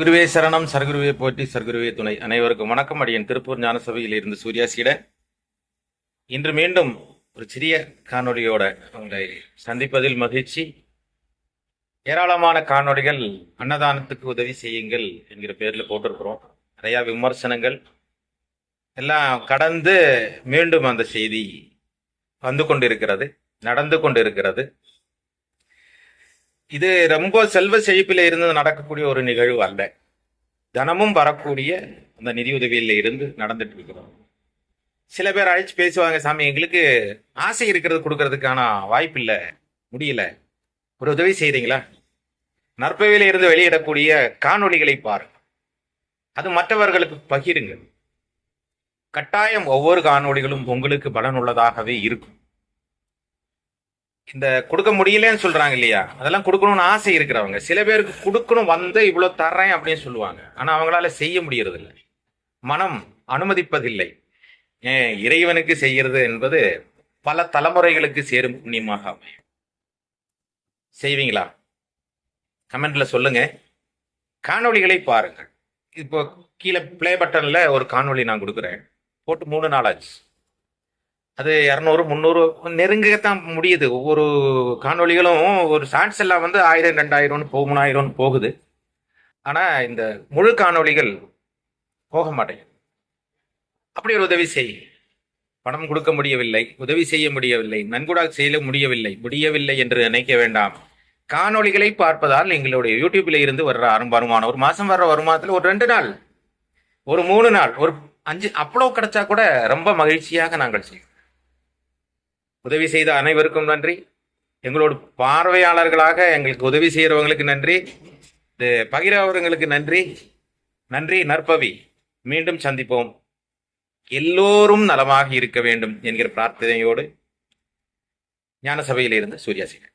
குருவே சரணம் சர்குருவே போற்றி சர்க்குருவே துணை. அனைவருக்கும் வணக்கம். அடியன் திருப்பூர் ஞான சபையில் இருந்து சூர்யாசியிட இன்று மீண்டும் ஒரு சிறிய காணொலியோட உங்களை சந்திப்பதில் மகிழ்ச்சி. ஏராளமான காணொலிகள் அன்னதானத்துக்கு உதவி செய்யுங்கள் என்கிற பேரில் போட்டிருக்கிறோம். நிறையா விமர்சனங்கள். எல்லாம் கடந்து மீண்டும் அந்த செய்தி வந்து கொண்டிருக்கிறது நடந்து கொண்டிருக்கிறது. இது ரொம்ப செல்வ செழிப்பில் இருந்து நடக்கக்கூடிய ஒரு நிகழ்வு அல்ல. தினமும் வரக்கூடிய அந்த நிதியுதவியில் இருந்து நடந்துட்டு இருக்கிறோம். சில பேர் அழைச்சி பேசுவாங்க சாமி எங்களுக்கு ஆசை இருக்கிறது கொடுக்கறதுக்கான வாய்ப்பு இல்லை முடியல. ஒரு உதவி செய்கிறீங்களா நற்பவையில் இருந்து வெளியிடக்கூடிய காணொளிகளை பாருங்க அது மற்றவர்களுக்கு பகிருங்கள். கட்டாயம் ஒவ்வொரு காணொளிகளும் உங்களுக்கு பலனுள்ளதாகவே இருக்கும். இந்த கொடுக்க முடியலன்னு சொல்றாங்க இல்லையா? அதெல்லாம் கொடுக்கணும்னு ஆசை இருக்கிறவங்க. சில பேருக்கு கொடுக்கணும் வந்து இவ்வளோ தர்றேன் அப்படின்னு சொல்லுவாங்க. ஆனால் அவங்களால செய்ய முடியறதில்லை. மனம் அனுமதிப்பதில்லை. ஏன் இறைவனுக்கு செய்கிறது என்பது பல தலைமுறைகளுக்கு சேரும் புண்ணியமாக அமையும். செய்வீங்களா? கமெண்ட்ல சொல்லுங்க. காணொளிகளை பாருங்கள். இப்போ கீழே ப்ளே பட்டனில் ஒரு காணொளி நான் கொடுக்குறேன். போட்டு மூணு நாள் ஆச்சு. அது இரநூறு முந்நூறு நெருங்கத்தான் முடியுது. ஒவ்வொரு காணொளிகளும் ஒரு ஷார்ட்ஸ் எல்லாம் வந்து ஆயிரம் ரெண்டாயிரம்னு போ மூணாயிரம்னு போகுது. ஆனால் இந்த முழு காணொளிகள் போக மாட்டேங்குது. அப்படி ஒரு உதவி செய். பணம் கொடுக்க முடியவில்லை உதவி செய்ய முடியவில்லை நன்கூடாக செய்ய முடியவில்லை முடியவில்லை என்று நினைக்க வேண்டாம். காணொளிகளை பார்ப்பதால் எங்களுடைய யூடியூப்ல இருந்து வர்ற அரும் வருமானம் ஒரு மாசம் வர்ற வருமானத்தில் ஒரு ரெண்டு நாள் ஒரு மூணு நாள் ஒரு அஞ்சு அவ்வளோ கிடைச்சா கூட ரொம்ப மகிழ்ச்சியாக நாங்கள் செய்வோம். உதவி செய்த அனைவருக்கும் நன்றி. எங்களோட பார்வையாளர்களாக எங்களுக்கு உதவி செய்கிறவங்களுக்கு நன்றி. இது பகிரவர்களுக்கு நன்றி. நன்றி நற்பவி. மீண்டும் சந்திப்போம். எல்லோரும் நலமாக இருக்க வேண்டும் என்கிற பிரார்த்தனையோடு ஞான சபையிலிருந்து சூர்யாசிகன்